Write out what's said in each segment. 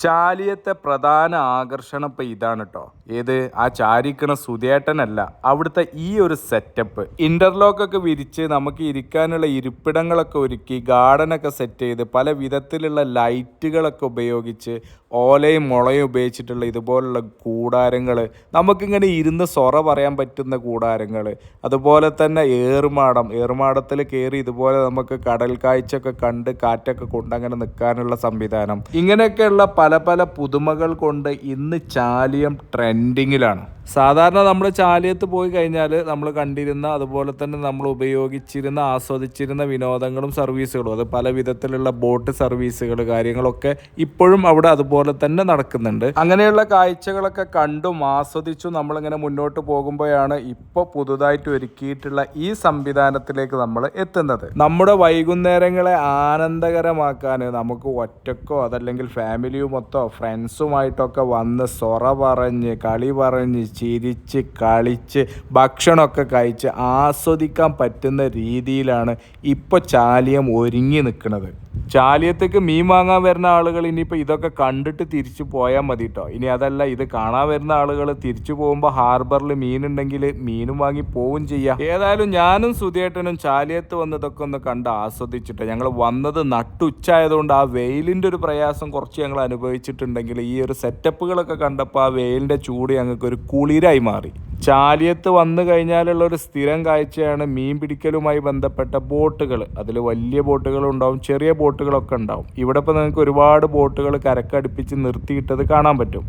ചാലിയത്തെ പ്രധാന ആകർഷണം ഇപ്പം ഇതാണ് കേട്ടോ ഏത്? ആ ചാരിക്കണ സുധേട്ടനല്ല. അവിടുത്തെ ഈ ഒരു സെറ്റപ്പ് ഇന്റർലോക്കൊക്കെ വിരിച്ച് നമുക്ക് ഇരിക്കാനുള്ള ഇരിപ്പിടങ്ങളൊക്കെ ഒരുക്കി ഗാർഡനൊക്കെ സെറ്റ് ചെയ്ത് പല വിധത്തിലുള്ള ലൈറ്റുകളൊക്കെ ഉപയോഗിച്ച് ഓലയും മുളയും ഉപയോഗിച്ചിട്ടുള്ള ഇതുപോലുള്ള കൂടാരങ്ങൾ നമുക്കിങ്ങനെ ഇരുന്ന് സൊറ പറയാൻ പറ്റുന്ന കൂടാരങ്ങൾ അതുപോലെ തന്നെ ഏറുമാടം ഏറുമാടത്തിൽ കയറി ഇതുപോലെ നമുക്ക് കടൽ കാഴ്ചയൊക്കെ കണ്ട് കാറ്റൊക്കെ കൊണ്ടങ്ങനെ നിൽക്കാനുള്ള സംവിധാനം. ഇങ്ങനെയൊക്കെയുള്ള പല പല പല പുതുമകൾ കൊണ്ട് ഇന്ന് ചാലിയം ട്രെൻഡിങ്ങിലാണ് സാധാരണ നമ്മൾ ചാലിയത്ത് പോയി കഴിഞ്ഞാൽ നമ്മൾ കണ്ടിരുന്ന അതുപോലെ തന്നെ നമ്മൾ ഉപയോഗിച്ചിരുന്ന ആസ്വദിച്ചിരുന്ന വിനോദങ്ങളും സർവീസുകളും അത് പല വിധത്തിലുള്ള ബോട്ട് സർവീസുകൾ കാര്യങ്ങളൊക്കെ ഇപ്പോഴും അവിടെ അതുപോലെ തന്നെ നടക്കുന്നുണ്ട്. അങ്ങനെയുള്ള കാഴ്ചകളൊക്കെ കണ്ടും ആസ്വദിച്ചും നമ്മളിങ്ങനെ മുന്നോട്ട് പോകുമ്പോഴാണ് ഇപ്പോൾ പുതുതായിട്ട് ഒരുക്കിയിട്ടുള്ള ഈ സംവിധാനത്തിലേക്ക് നമ്മൾ എത്തുന്നത്. നമ്മുടെ വൈകുന്നേരങ്ങളെ ആനന്ദകരമാക്കാൻ നമുക്ക് ഒറ്റക്കോ അതല്ലെങ്കിൽ ഫാമിലിയുമൊത്തോ ഫ്രണ്ട്സുമായിട്ടൊക്കെ വന്ന് സൊറ പറഞ്ഞ് കളി പറഞ്ഞ് ചിരിച്ച് കളിച്ച് ഭക്ഷണമൊക്കെ കഴിച്ച് ആസ്വദിക്കാൻ പറ്റുന്ന രീതിയിലാണ് ഇപ്പോൾ ചാലിയം ഒരുങ്ങി നിൽക്കുന്നത്. ചാലിയത്തേക്ക് മീൻ വാങ്ങാൻ വരുന്ന ആളുകൾ ഇനിയിപ്പോൾ ഇതൊക്കെ കണ്ടിട്ട് തിരിച്ചു പോയാൽ മതി കേട്ടോ ഇനി അതല്ല ഇത് കാണാൻ വരുന്ന ആളുകൾ തിരിച്ചു പോകുമ്പോൾ ഹാർബറിൽ മീനുണ്ടെങ്കിൽ മീനും വാങ്ങി പോവും ചെയ്യാം. ഏതായാലും ഞാനും സുധിയേട്ടനും ചാലിയത്ത് വന്നതൊക്കെ ഒന്ന് കണ്ട് ആസ്വദിച്ചിട്ട് ഞങ്ങൾ വന്നത് നട്ടുച്ചായതുകൊണ്ട് ആ വെയിലിന്റെ ഒരു പ്രയാസം കുറച്ച് ഞങ്ങൾ അനുഭവിച്ചിട്ടുണ്ടെങ്കിൽ ഈ ഒരു സെറ്റപ്പുകളൊക്കെ കണ്ടപ്പോൾ ആ വെയിലിന്റെ ചൂട് ഞങ്ങൾക്ക് ഒരു കുളിരായി മാറി. ചാലിയത്ത് വന്നു കഴിഞ്ഞാലുള്ള ഒരു സ്ഥിരം കാഴ്ചയാണ് മീൻ പിടിക്കലുമായി ബന്ധപ്പെട്ട ബോട്ടുകൾ. അതിൽ വലിയ ബോട്ടുകൾ ഉണ്ടാവും ചെറിയ ബോട്ടുകളൊക്കെ ഉണ്ടാവും. ഇവിടെ ഇപ്പോൾ നിങ്ങൾക്ക് ഒരുപാട് ബോട്ടുകൾ കരക്കടുപ്പിച്ച് നിർത്തിയിട്ടത് കാണാൻ പറ്റും.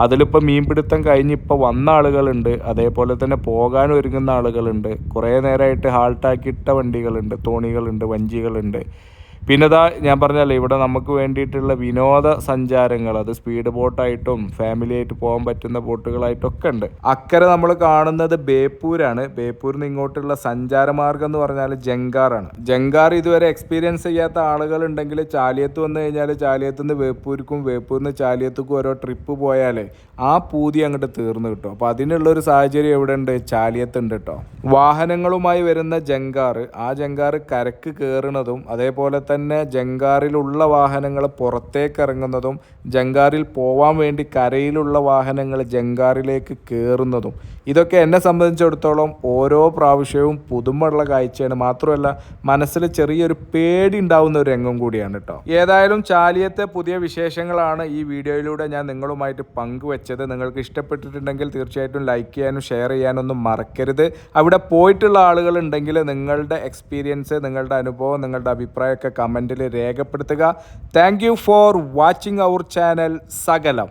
അതിലിപ്പോൾ മീൻപിടുത്തം കഴിഞ്ഞ് ഇപ്പോൾ വന്ന ആളുകളുണ്ട്. അതേപോലെ തന്നെ പോകാൻ ഒരുങ്ങുന്ന ആളുകളുണ്ട്. കുറേ നേരമായിട്ട് ഹാൾട്ടാക്കിയിട്ട വണ്ടികളുണ്ട് തോണികളുണ്ട് വഞ്ചികളുണ്ട്. പിന്നെ ഇതാ ഞാൻ പറഞ്ഞല്ലേ ഇവിടെ നമുക്ക് വേണ്ടിയിട്ടുള്ള വിനോദ സഞ്ചാരങ്ങൾ അത് സ്പീഡ് ബോട്ടായിട്ടും ഫാമിലി ആയിട്ട് പോകാൻ പറ്റുന്ന ബോട്ടുകളായിട്ടൊക്കെ ഉണ്ട്. അക്കരെ നമ്മൾ കാണുന്നത് ബേപ്പൂരാണ്. ബേപ്പൂരിൽ നിന്ന് ഇങ്ങോട്ടുള്ള സഞ്ചാരമാർഗം എന്ന് പറഞ്ഞാൽ ജങ്കാറാണ്. ജങ്കാർ ഇതുവരെ എക്സ്പീരിയൻസ് ചെയ്യാത്ത ആളുകൾ ഉണ്ടെങ്കിൽ ചാലിയത്ത് വന്നു കഴിഞ്ഞാൽ ചാലിയത്ത് നിന്ന് വേപ്പൂർക്കും വേപ്പൂരിൽ നിന്ന് ചാലിയത്തേക്കും ഓരോ ട്രിപ്പ് പോയാൽ ആ പൂതി അങ്ങോട്ട് തീർന്നു കിട്ടും. അപ്പോൾ അതിനുള്ള ഒരു സാഹചര്യം എവിടെ ഉണ്ട് ചാലിയത്ത് ഉണ്ട് കേട്ടോ വാഹനങ്ങളുമായി വരുന്ന ജങ്കാർ ആ ജങ്കാർ കരക്ക് കയറുന്നതും അതേപോലെ തന്നെ ജങ്കാറിലുള്ള വാഹനങ്ങൾ പുറത്തേക്ക് ഇറങ്ങുന്നതും ജങ്കാറിൽ പോവാൻ വേണ്ടി കരയിലുള്ള വാഹനങ്ങൾ ജങ്കാറിലേക്ക് കയറുന്നതും ഇതൊക്കെ എന്നെ സംബന്ധിച്ചിടത്തോളം ഓരോ പ്രാവശ്യവും പുതുമുള്ള കാഴ്ചയാണ്. മാത്രമല്ല മനസ്സിൽ ചെറിയൊരു പേടി ഉണ്ടാവുന്ന ഒരു രംഗം കൂടിയാണ് കേട്ടോ ഏതായാലും ചാലിയത്തെ പുതിയ വിശേഷങ്ങളാണ് ഈ വീഡിയോയിലൂടെ ഞാൻ നിങ്ങളുമായിട്ട് പങ്കുവെച്ചത്. നിങ്ങൾക്ക് ഇഷ്ടപ്പെട്ടിട്ടുണ്ടെങ്കിൽ തീർച്ചയായിട്ടും ലൈക്ക് ചെയ്യാനും ഷെയർ ചെയ്യാനും ഒന്നും മറക്കരുത്. അവിടെ പോയിട്ടുള്ള ആളുകൾ ഉണ്ടെങ്കിൽ നിങ്ങളുടെ എക്സ്പീരിയൻസ് നിങ്ങളുടെ അനുഭവം നിങ്ങളുടെ അഭിപ്രായമൊക്കെ കമന്റിൽ രേഖപ്പെടുത്തുക. Thank for watching our channel സകലം.